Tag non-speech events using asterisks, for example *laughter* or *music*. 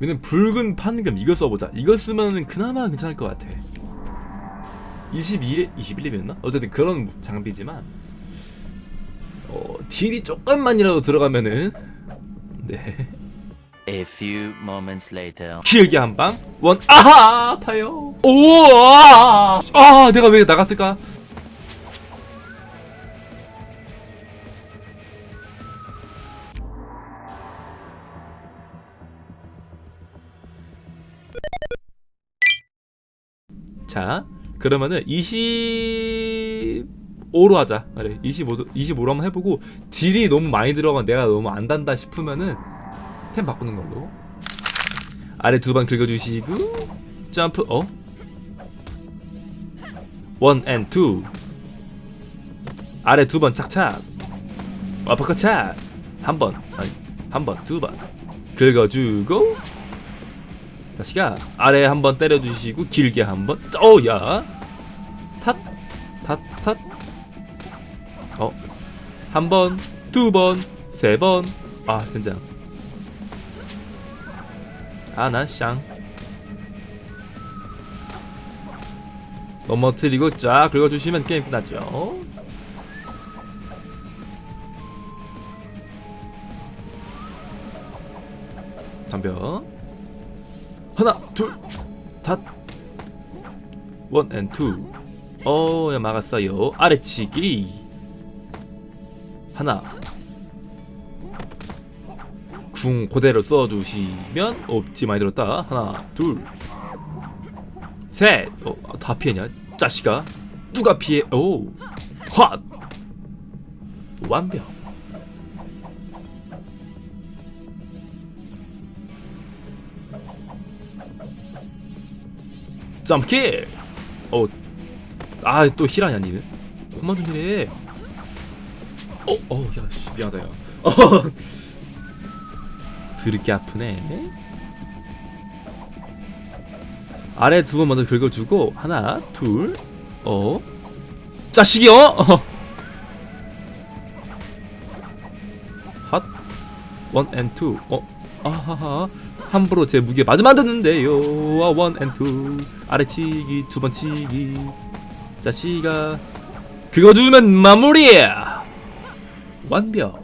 우리는 붉은 판금 이거 써보자. 이거 쓰면은 그나마 괜찮을 것 같아. 21, 21렙이었나? 어쨌든 그런 장비지만 어, 딜이 조금만이라도 들어가면은 네 A few moments later. 길게 한 방. 원 아하 아파요. 오 아, 아 내가 왜 나갔을까? 자 그러면은 25로 하자. 그래 25도 25로 한번 해보고 딜이 너무 많이 들어가 내가 너무 안 단다 싶으면은 템 바꾸는 걸로. 아래 두 번 긁어주시고 점프 어? 원 앤 투 아래 두 번 착착 어퍼컷 착 한번 아니 한번 두번 긁어주고 다시가 아래 한번 때려주시고 길게 한번. 어야. 탓 탓 탓. 어 한 번 두번 세 번. 아 진짜 아나샹. 넘어뜨리고 쫙 긁어주시면 게임 끝나죠. 덤벼 하나 둘닷원앤투 어야 막았어요. 아래치기. 하나. 궁 그대로 써주시면 옵지 많이 들었다. 하나 둘셋어다 피했냐? 짜식아. 누가 피해? 오헛. 완벽 점킬 어 아 또 힐하냐 니는 그만 좀 힐해 어 어야 미안하다 야 *laughs* 어. 드럽게 아프네. 아래 두 번 먼저 긁어주고 하나, 둘, 어, 자식이요. *laughs* 어. 핫, 원 앤 투, 어, 아하하, 함부로 제 무게 맞으면 안 되는데요. 아, 원앤 투, 아래치기, 두 번 치기, 자식아, 긁어주면 마무리야. 완벽.